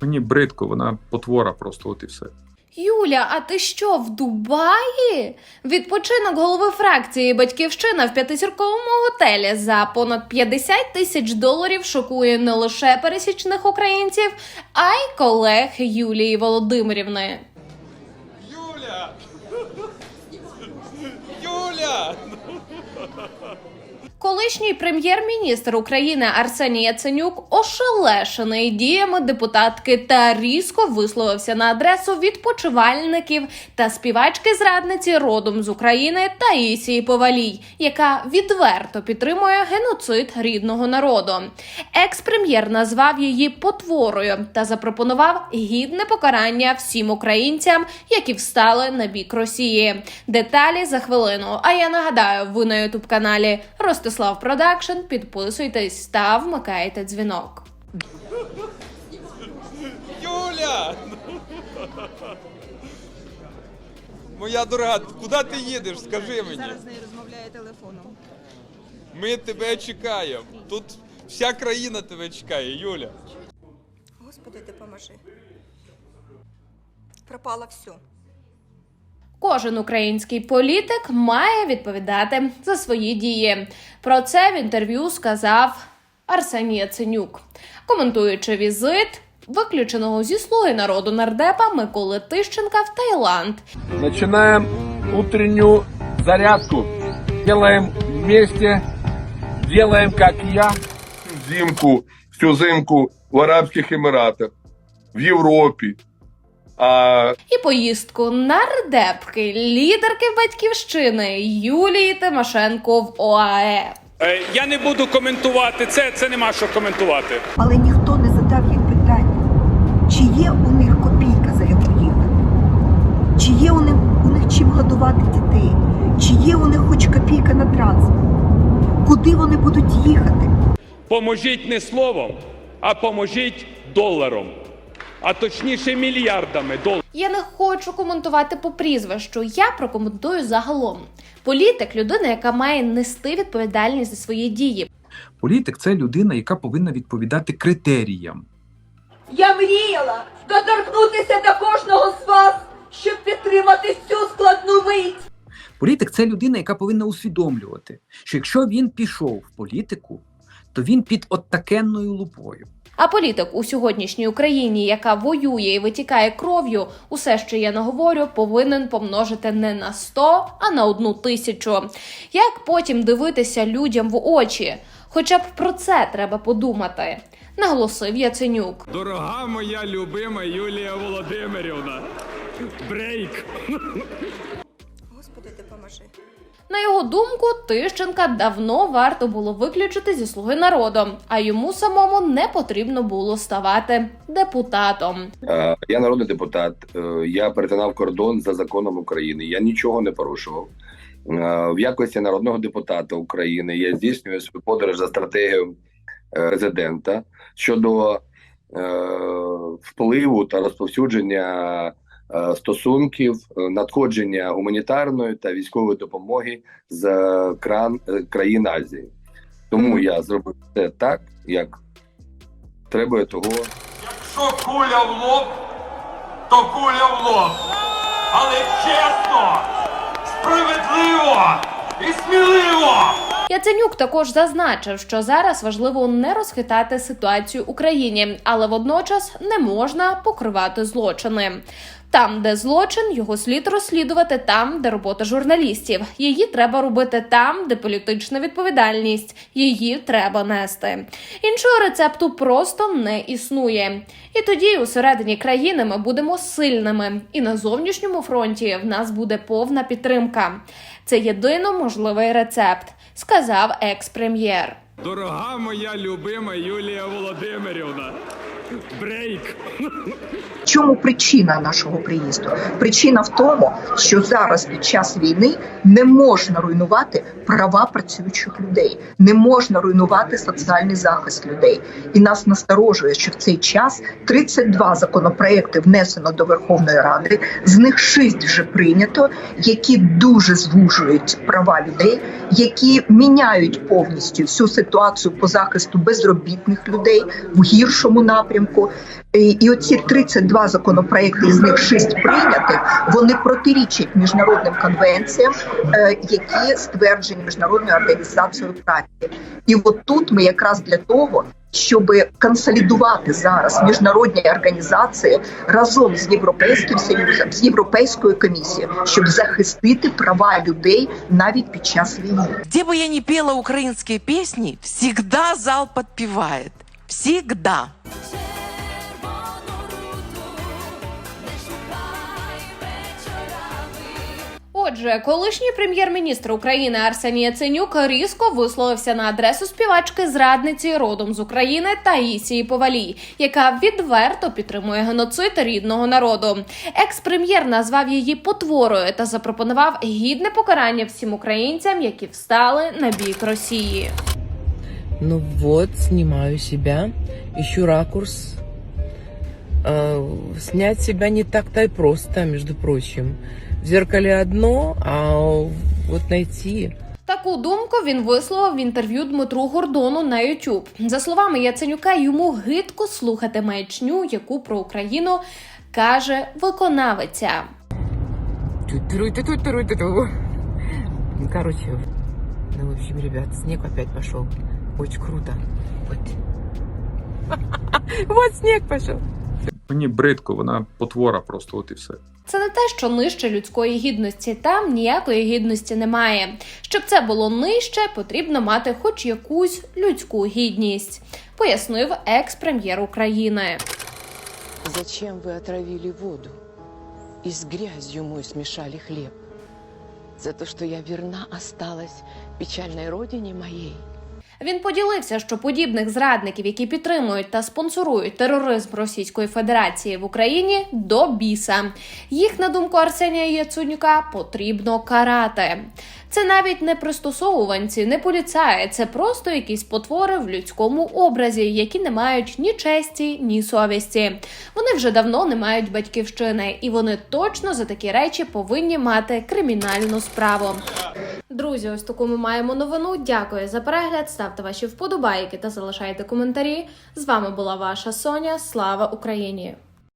Мені бридко, вона потвора просто, от і все. Юля, а ти що в Дубаї? Відпочинок голови фракції Батьківщина в п'ятизірковому готелі за понад 50 тисяч доларів шокує не лише пересічних українців, а й колег Юлії Володимирівни. Юля! Юля! Колишній прем'єр-міністр України Арсеній Яценюк ошелешений діями депутатки та різко висловився на адресу відпочивальників та співачки зрадниці родом з України Таїсії Повалій, яка відверто підтримує геноцид рідного народу. Екс-прем'єр назвав її потворою та запропонував гідне покарання всім українцям, які встали на бік Росії. Деталі за хвилину. А я нагадаю, ви на ютуб каналі Ростислав Продакшн. Підписуйтесь та вмикайте дзвінок. Юля! Моя дорога, куди ти їдеш? Скажи мені. Зараз з нею розмовляє телефоном. Ми тебе чекаємо. Тут вся країна тебе чекає, Юля. Господи, допоможи. Пропало все. Кожен український політик має відповідати за свої дії. Про це в інтерв'ю сказав Арсеній Яценюк, коментуючи візит виключеного зі слуги народу нардепа Миколи Тищенка в Таїланд. Начинаем утреннюю зарядку. Делаем вместе. Делаем, как я. зимку, всю зимку в Арабських Еміратах, в Європі. А І поїздку нардепки, лідерки батьківщини Юлії Тимошенко в ОАЕ. Е, Я не буду коментувати це, це нема що коментувати. але ніхто не задав їм питання, чи є у них копійка за яку їхати, чи є у них, у них чим годувати дітей, чи є у них хоч копійка на транспорт, куди вони будуть їхати. Поможіть не словом, а поможіть доларом. А точніше мільярдами доларів. Я не хочу коментувати по прізвищу. Я прокоментую загалом. Політик людина, яка має нести відповідальність за свої дії. Політик це людина, яка повинна відповідати критеріям. Я мріяла доторкнутися до кожного з вас, щоб підтримати цю складну мить. Політик це людина, яка повинна усвідомлювати, що якщо він пішов в політику, то він під оттакенною лупою. А політик у сьогоднішній Україні, яка воює і витікає кров'ю, усе, що я наговорю, повинен помножити не на 100, а на одну тисячу. Як потім дивитися людям в очі? Хоча б про це треба подумати, наголосив Яценюк. Дорога моя любима Юлія Володимирівна. Брейк. Господи. На його думку, Тищенка давно варто було виключити зі слуги народу, а йому самому не потрібно було ставати депутатом. Е, Я народний депутат. е, Я перетинав кордон за законом України. Я нічого не порушував. Е, В якості народного депутата України я здійснюю свою подорож за стратегією президента щодо впливу та розповсюдження стосунків, е, надходження гуманітарної та військової допомоги з е, кран е, країн Азії. Тому я зробив це так, як треба того. Якщо куля в лоб, то куля в лоб. Але чесно, справедливо і сміливо. Яценюк також зазначив, що зараз важливо не розхитати ситуацію в Україні, але водночас не можна покривати злочини. Там, де злочин, його слід розслідувати там, де робота журналістів. Її треба робити там, де політична відповідальність. Її треба нести. Іншого рецепту просто не існує. І тоді усередині країни ми будемо сильними, і на зовнішньому фронті в нас буде повна підтримка. Це єдино можливий рецепт, сказав екс-прем'єр. Дорога моя любима Юлія Володимирівна. Брейк. Чому причина нашого приїзду? Причина в тому, що зараз під час війни не можна руйнувати права працюючих людей, не можна руйнувати соціальний захист людей. І нас насторожує, що в цей час 32 законопроекти внесено до Верховної Ради, з них 6 вже прийнято, які дуже звужують права людей, які міняють повністю всю ситуацію по захисту безробітних людей в гіршому напрямку. Напрямку. І, оці 32 законопроекти, із них 6 прийнятих, вони протирічать міжнародним конвенціям, е, які стверджені міжнародною організацією праці. І от тут ми якраз для того. Щоб консолідувати зараз міжнародні організації разом з європейським союзом, з європейською комісією, щоб захистити права людей навіть під час війни. Где бы я ни пела украинские песни, всегда зал подпевает. Всегда. Отже, колишній прем'єр-міністр України Арсеній Яценюк різко висловився на адресу співачки зрадниці родом з України Таїсії Повалій, яка відверто підтримує геноцид рідного народу. Екс-прем'єр назвав її потворою та запропонував гідне покарання всім українцям, які встали на бік Росії. Ну вот, снимаю себя, ищу ракурс. Э, снять себя не так-то и просто, между прочим. В зеркале одно, а вот найти Таку думку він висловив в інтерв'ю Дмитру Гордону на YouTube. За словами Яценюка, йому гидко слухати маячню, яку про Україну каже виконавиця. Ну, Короче, ну, в общем, ребят, снег опять пошел. Очень круто. Вот. Вот снег пошел. Мені бридко, вона потвора просто, от і все. Це не те, що нижче людської гідності. Там ніякої гідності немає. Щоб це було нижче, потрібно мати хоч якусь людську гідність, пояснив екс-прем'єр України. Зачем вы отравили воду и с грязью мой смешали хлеб? За то, что я верна осталась печальной родине моей. Він поділився, що подібних зрадників, які підтримують та спонсорують тероризм Російської Федерації в Україні, до біса. Їх, на думку Арсенія Яценюка, потрібно карати. Це навіть не пристосовуванці, не поліцаї, це просто якісь потвори в людському образі, які не мають ні честі, ні совісті. Вони вже давно не мають батьківщини, і вони точно за такі речі повинні мати кримінальну справу. Друзі, ось таку ми маємо новину. Дякую за перегляд. Ставте ваші вподобайки та залишайте коментарі. З вами була ваша Соня. Слава Україні!